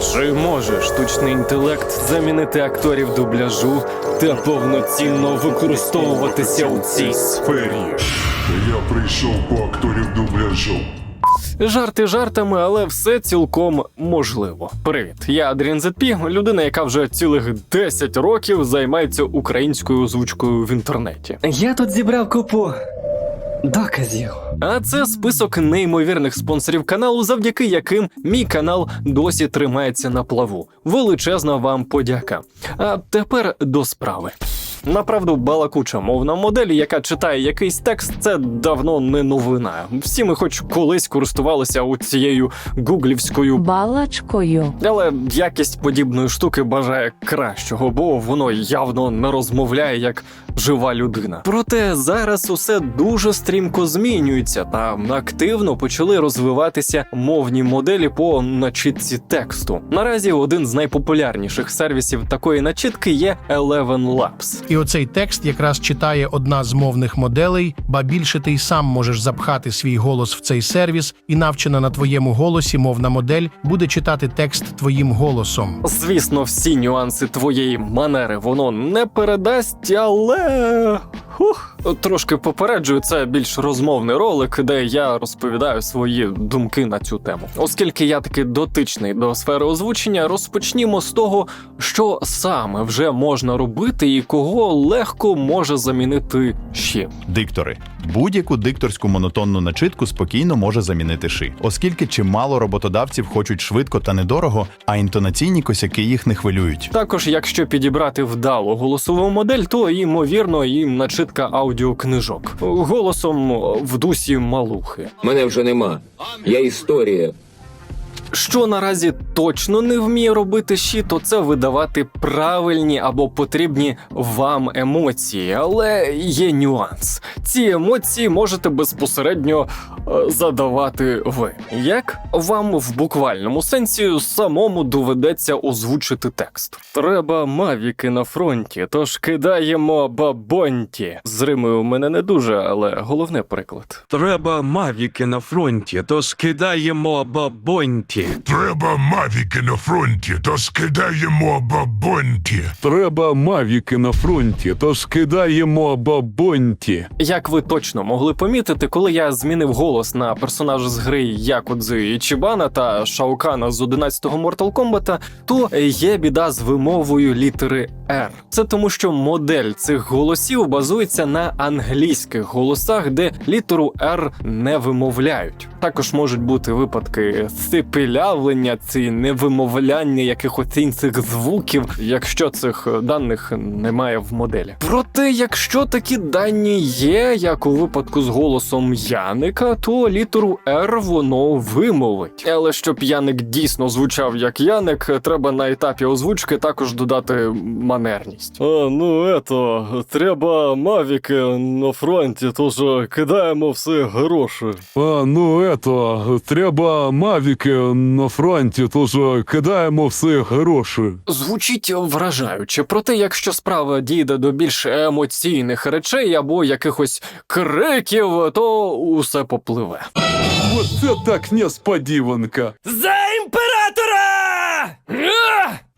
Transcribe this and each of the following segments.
Чи може штучний інтелект замінити акторів дубляжу та повноцінно використовуватися у цій сфері? Я прийшов по акторів дубляжу. Жарти жартами, але все цілком можливо. Привіт, я Адріан Зетпі, людина, яка вже цілих 10 років займається українською озвучкою в інтернеті. Я тут зібрав купу доказів. А це список неймовірних спонсорів каналу, завдяки яким мій канал досі тримається на плаву. Величезна вам подяка. А тепер до справи. Направду, балакуча мовна модель, яка читає якийсь текст, це давно не новина. Всі ми хоч колись користувалися у цією гуглівською балачкою. але якість подібної штуки бажає кращого, бо воно явно не розмовляє як жива людина. Проте зараз усе дуже стрімко змінюється, та активно почали розвиватися мовні моделі по начитці тексту. Наразі один з найпопулярніших сервісів такої начитки є Eleven Labs. І оцей текст якраз читає одна з мовних моделей, ба більше ти й сам можеш запхати свій голос в цей сервіс, і навчена на твоєму голосі мовна модель буде читати текст твоїм голосом. Звісно, всі нюанси твоєї манери воно не передасть, але. Хух. Трошки попереджую, це більш розмовний ролик, де я розповідаю свої думки на цю тему. Оскільки я таки дотичний до сфери озвучення, розпочнімо з того, що саме вже можна робити і кого легко може замінити ще. Диктори. Будь-яку дикторську монотонну начитку спокійно може замінити ши, оскільки чимало роботодавців хочуть швидко та недорого, а інтонаційні косяки їх не хвилюють. Також, якщо підібрати вдалу голосову модель, то ймовірно і начитка аудіокнижок голосом в дусі малухи. Мене вже нема. Я історія. Що наразі точно не вміє робити щі, то це видавати правильні або потрібні вам емоції, але є нюанс. Ці емоції можете безпосередньо е, задавати ви. Як вам в буквальному сенсі самому доведеться озвучити текст? Треба мавіки на фронті, тож кидаємо бабонті. З Римою у мене не дуже, але головне приклад. Треба мавіки на фронті, то скидаємо бабоньті. Треба мавіки на фронті, то скидаємо бабонті. Треба мавіки на фронті, то скидаємо бабоньті. Як ви точно могли помітити, коли я змінив голос на персонажа з гри Якудзи Ічібана та Шаукана з 11-го Mortal Kombat, то є біда з вимовою літери R. Це тому, що модель цих голосів базується на англійських голосах, де літеру R не вимовляють. Також можуть бути випадки сипілявлення, ці невимовляння якихось інших звуків, якщо цих даних немає в моделі. Проте, якщо такі дані є, як у випадку з голосом Яника, то літеру R воно вимовить. Але щоб Яник дійсно звучав як Яник, треба на етапі озвучки також додати манерність. А, ну ето, треба мавіки на фронті, тож кидаємо все гроші. А ну ето, треба мавіки на фронті, тож кидаємо все гроші. Звучить вражаюче, проте, якщо справа дійде до більш емоційних речей або якихось криків, то усе попливе. Оце так несподіванка. За імператора!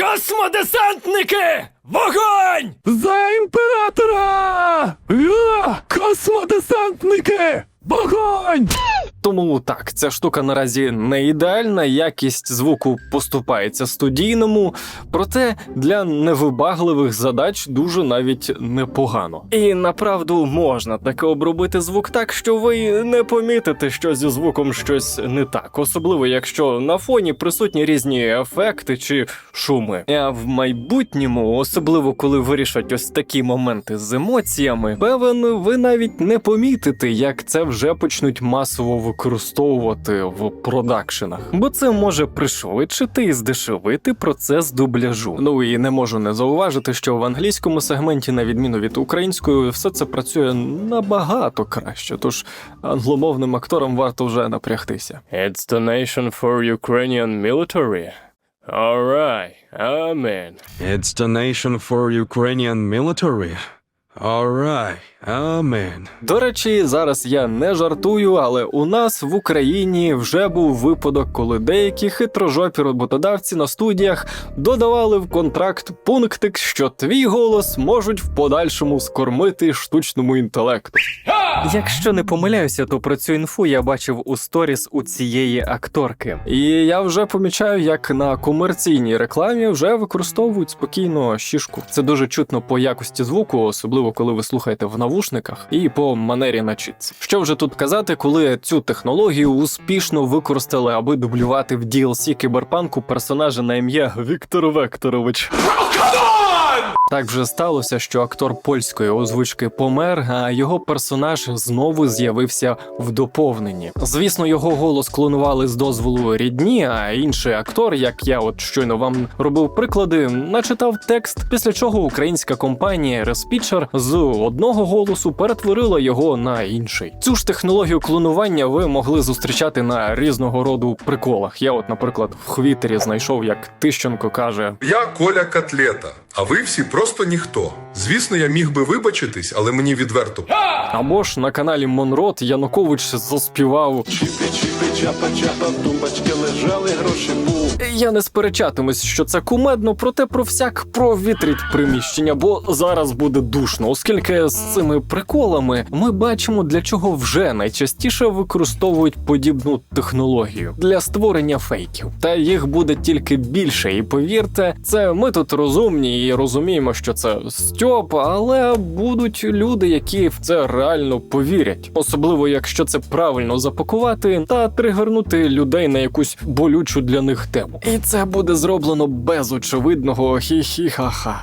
Космодесантники! Вогонь! За імператора! Космодесантники! Вогонь! Тому так, ця штука наразі не ідеальна, якість звуку поступається студійному, проте для невибагливих задач дуже навіть непогано. І направду можна таке обробити звук так, що ви не помітите, що зі звуком щось не так, особливо якщо на фоні присутні різні ефекти чи шуми. А в майбутньому, особливо коли вирішать ось такі моменти з емоціями, певен, ви навіть не помітите, як це вже почнуть масово використовувати в продакшенах, бо це може пришвидшити і здешевити процес дубляжу. Ну і не можу не зауважити, що в англійському сегменті, на відміну від української, все це працює набагато краще. Тож англомовним акторам варто вже напрягтися. It's the nation for Ukrainian military. Alright, amen. It's the nation for Ukrainian military. Alright, amen. До речі, зараз я не жартую, але у нас в Україні вже був випадок, коли деякі хитрожопі роботодавці на студіях додавали в контракт пунктик, що твій голос можуть в подальшому скормити штучному інтелекту. Якщо не помиляюся, то про цю інфу я бачив у сторіс у цієї акторки. І я вже помічаю, як на комерційній рекламі вже використовують спокійно щішку. Це дуже чутно по якості звуку, особливо коли ви слухаєте в навушниках, і по манері начитці. Що вже тут казати, коли цю технологію успішно використали, аби дублювати в DLC кіберпанку персонажа на ім'я Віктор Векторович. Так вже сталося, що актор польської озвучки помер, а його персонаж знову з'явився в доповненні. Звісно, його голос клонували з дозволу рідні, а інший актор, як я от щойно вам робив приклади, начитав текст, після чого українська компанія Reспічер з одного голосу перетворила його на інший. Цю ж технологію клонування ви могли зустрічати на різного роду приколах. Я, от, наприклад, в Хвітері знайшов, як Тищенко каже: Я Коля Котлета, а ви всі просто ніхто. Звісно, я міг би вибачитись, але мені відверто Або ж на каналі Монрот Янукович заспівав. Я не сперечатимусь, що це кумедно, проте про всяк провітріть приміщення, бо зараз буде душно, оскільки з цими приколами ми бачимо, для чого вже найчастіше використовують подібну технологію для створення фейків. Та їх буде тільки більше, і повірте, це ми тут розумні і розуміємо, що це стьоп, але будуть люди, які в це реально повірять, особливо якщо це правильно запакувати та тригернути людей на якусь болючу для них тему. І це буде зроблено без очевидного хі-хі-ха-ха.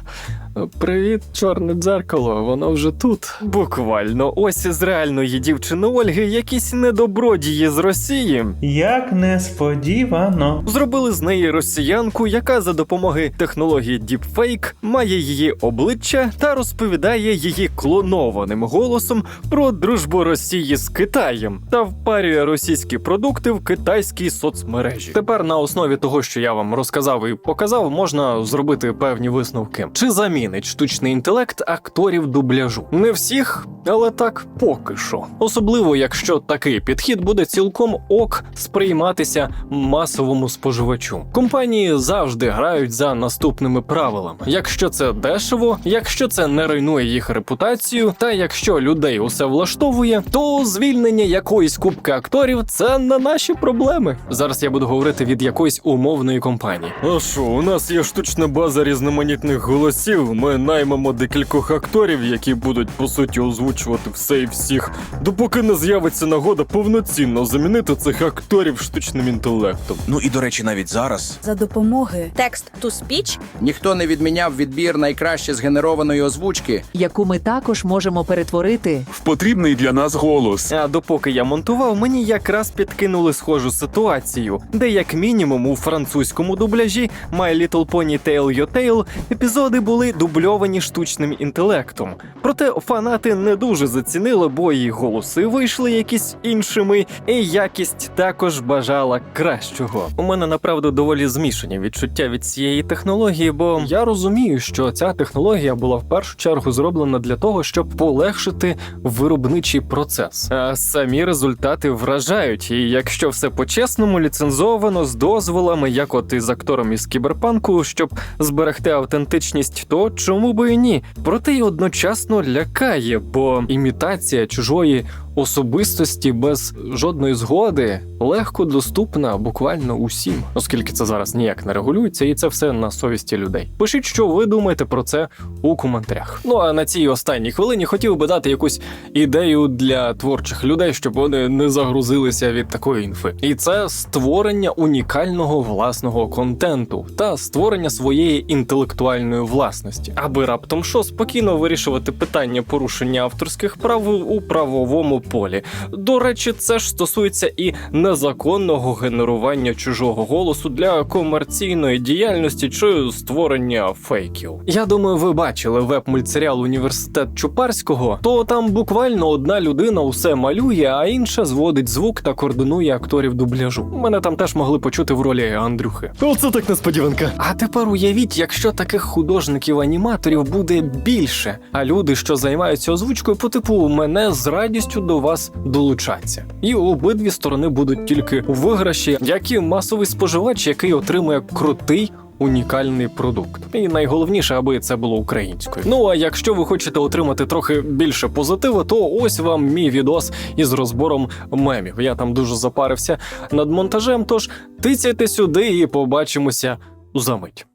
Привіт, чорне дзеркало, воно вже тут. Буквально, ось із реальної дівчини Ольги якісь недобродії з Росії Як несподівано. Зробили з неї росіянку, яка за допомоги технології Deepfake має її обличчя та розповідає її клонованим голосом про дружбу Росії з Китаєм та впарює російські продукти в китайській соцмережі. Тепер на основі того, що я вам розказав і показав, можна зробити певні висновки. Чи замінить штучний інтелект акторів дубляжу? Не всіх, але так поки що. Особливо, якщо такий підхід буде цілком ок сприйматися масовому споживачу. Компанії завжди грають за наступними правилами: якщо це дешево, якщо це не руйнує їх репутацію, та якщо людей усе влаштовує, то звільнення якоїсь кубки акторів це не наші проблеми. Зараз я буду говорити від якоїсь умовної компанії. А що, у нас є штучна база різноманітних голосів. Ми наймемо декількох акторів, які будуть по суті озвучувати все і всіх, допоки не з'явиться нагода повноцінно замінити цих акторів штучним інтелектом. Ну і до речі, навіть зараз За допомоги текст to speech ніхто не відміняв відбір найкраще згенерованої озвучки. яку ми також можемо перетворити В потрібний для нас голос. А допоки я монтував, мені якраз підкинули схожу ситуацію, де як мінімум у французькому дубляжі My Little Pony Tail Your Tail епізоди були дубльовані штучним інтелектом. Проте фанати не дуже зацінили, бо і голоси вийшли якісь іншими, і якість також бажала кращого. У мене направду доволі змішані відчуття від цієї технології, бо я розумію, що ця технологія була в першу чергу зроблена для того, щоб полегшити виробничий процес. А самі результати вражають. І якщо все по-чесному, ліцензовано з дозволами, як от із актором із кіберпанку, щоб зберегти автентичність, то чому би і ні? Проте й одночасно лякає, бо імітація чужої особистості без жодної згоди легко доступна буквально усім, оскільки це зараз ніяк не регулюється, і це все на совісті людей. Пишіть, що ви думаєте про це у коментарях. Ну а на цій останній хвилині хотів би дати якусь ідею для творчих людей, щоб вони не загрузилися від такої інфи. І це створення унікального власного контенту та створення своєї інтелектуальної власності, аби раптом що спокійно вирішувати питання порушення авторських прав у правовому полі. До речі, це ж стосується і незаконного генерування чужого голосу для комерційної діяльності чи створення фейків. Я думаю, ви бачили веб-мультсеріал Університет Чупарського, то там буквально одна людина усе малює, а інша зводить звук та координує акторів дубляжу. Мене там теж могли почути в ролі Андрюхи. Оце так несподіванка. А тепер уявіть, якщо таких художників-аніматорів буде більше, а люди, що займаються озвучкою по типу мене з радістю до вас долучаться. І обидві сторони будуть тільки у виграші, як і масовий споживач, який отримує крутий. Унікальний продукт, і найголовніше, аби це було українською. Ну а якщо ви хочете отримати трохи більше позитиву, то ось вам мій відос із розбором мемів. Я там дуже запарився над монтажем. Тож тицяйте сюди і побачимося за мить.